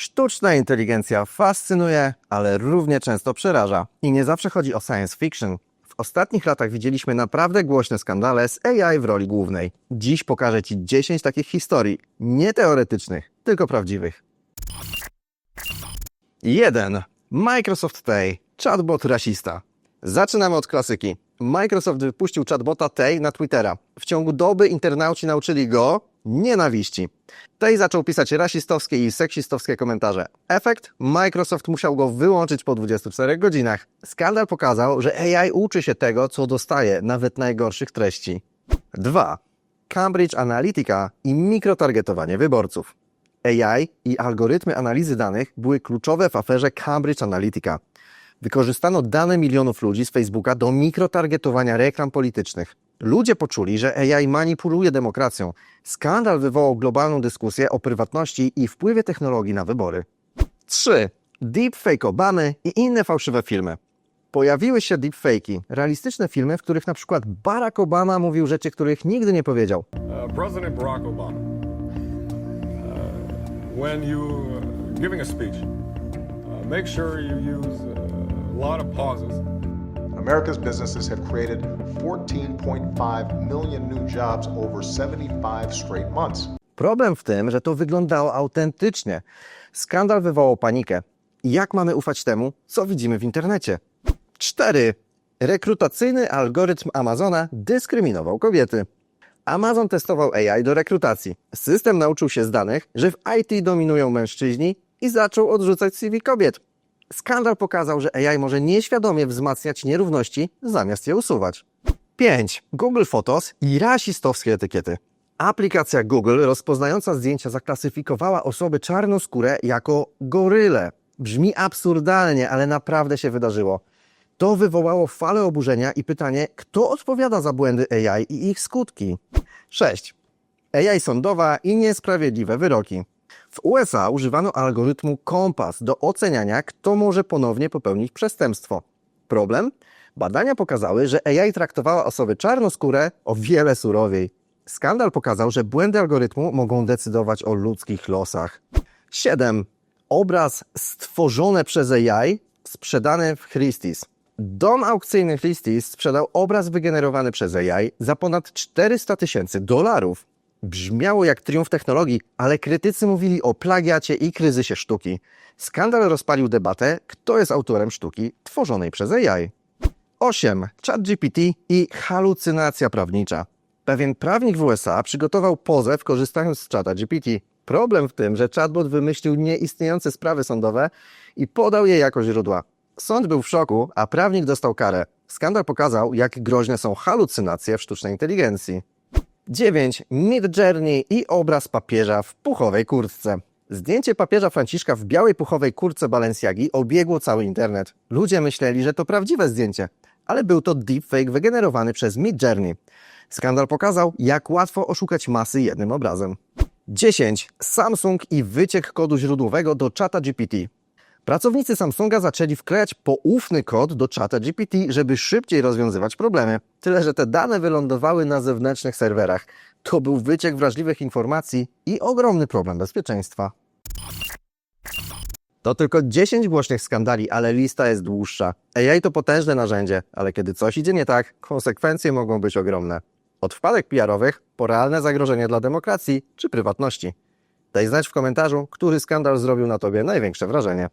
Sztuczna inteligencja fascynuje, ale równie często przeraża. I nie zawsze chodzi o science fiction. W ostatnich latach widzieliśmy naprawdę głośne skandale z AI w roli głównej. Dziś pokażę Ci 10 takich historii, nie teoretycznych, tylko prawdziwych. 1. Microsoft Tay, chatbot rasista. Zaczynamy od klasyki. Microsoft wypuścił chatbota Tay na Twittera. W ciągu doby internauci nauczyli go nienawiści. Tay zaczął pisać rasistowskie i seksistowskie komentarze. Efekt? Microsoft musiał go wyłączyć po 24 godzinach. Skandal pokazał, że AI uczy się tego, co dostaje, nawet najgorszych treści. 2. Cambridge Analytica i mikrotargetowanie wyborców. AI i algorytmy analizy danych były kluczowe w aferze Cambridge Analytica. Wykorzystano dane milionów ludzi z Facebooka do mikrotargetowania reklam politycznych. Ludzie poczuli, że AI manipuluje demokracją. Skandal wywołał globalną dyskusję o prywatności i wpływie technologii na wybory. 3. Deepfake Obamy i inne fałszywe filmy. Pojawiły się deepfake'i, realistyczne filmy, w których na przykład Barack Obama mówił rzeczy, których nigdy nie powiedział. Uh, President Barack Obama, uh, when you uh, giving a speech, uh, make sure you use uh, a lot of pauses. America's businesses have created 14.5 million new jobs over 75 straight months. Problem w tym, że to wyglądało autentycznie. Skandal wywołał panikę. Jak mamy ufać temu, co widzimy w internecie? 4. Rekrutacyjny algorytm Amazona dyskryminował kobiety. Amazon testował AI do rekrutacji. System nauczył się z danych, że w IT dominują mężczyźni i zaczął odrzucać CV kobiet. Skandal pokazał, że AI może nieświadomie wzmacniać nierówności, zamiast je usuwać. 5. Google Photos i rasistowskie etykiety. Aplikacja Google rozpoznająca zdjęcia zaklasyfikowała osoby czarnoskóre jako goryle. Brzmi absurdalnie, ale naprawdę się wydarzyło. To wywołało falę oburzenia i pytanie, kto odpowiada za błędy AI i ich skutki. 6. AI sądowa i niesprawiedliwe wyroki. W USA używano algorytmu Kompas do oceniania, kto może ponownie popełnić przestępstwo. Problem? Badania pokazały, że AI traktowała osoby czarnoskóre o wiele surowiej. Skandal pokazał, że błędy algorytmu mogą decydować o ludzkich losach. 7. Obraz stworzony przez AI sprzedany w Christie's. Dom aukcyjny Christie's sprzedał obraz wygenerowany przez AI za ponad 400 tysięcy dolarów. Brzmiało jak triumf technologii, ale krytycy mówili o plagiacie i kryzysie sztuki. Skandal rozpalił debatę, kto jest autorem sztuki tworzonej przez AI. 8. ChatGPT i halucynacja prawnicza. Pewien prawnik w USA przygotował pozew korzystając z ChatGPT. Problem w tym, że chatbot wymyślił nieistniejące sprawy sądowe i podał je jako źródła. Sąd był w szoku, a prawnik dostał karę. Skandal pokazał, jak groźne są halucynacje w sztucznej inteligencji. 9. Mid Journey i obraz papieża w puchowej kurtce. Zdjęcie papieża Franciszka w białej puchowej kurtce Balenciagi obiegło cały internet. Ludzie myśleli, że to prawdziwe zdjęcie, ale był to deepfake wygenerowany przez Mid Journey. Skandal pokazał, jak łatwo oszukać masy jednym obrazem. 10. Samsung i wyciek kodu źródłowego do czata GPT. Pracownicy Samsunga zaczęli wklejać poufny kod do czata GPT, żeby szybciej rozwiązywać problemy. Tyle, że te dane wylądowały na zewnętrznych serwerach. To był wyciek wrażliwych informacji i ogromny problem bezpieczeństwa. To tylko 10 głośnych skandali, ale lista jest dłuższa. AI to potężne narzędzie, ale kiedy coś idzie nie tak, konsekwencje mogą być ogromne. Od wpadek PR-owych po realne zagrożenie dla demokracji czy prywatności. Daj znać w komentarzu, który skandal zrobił na Tobie największe wrażenie.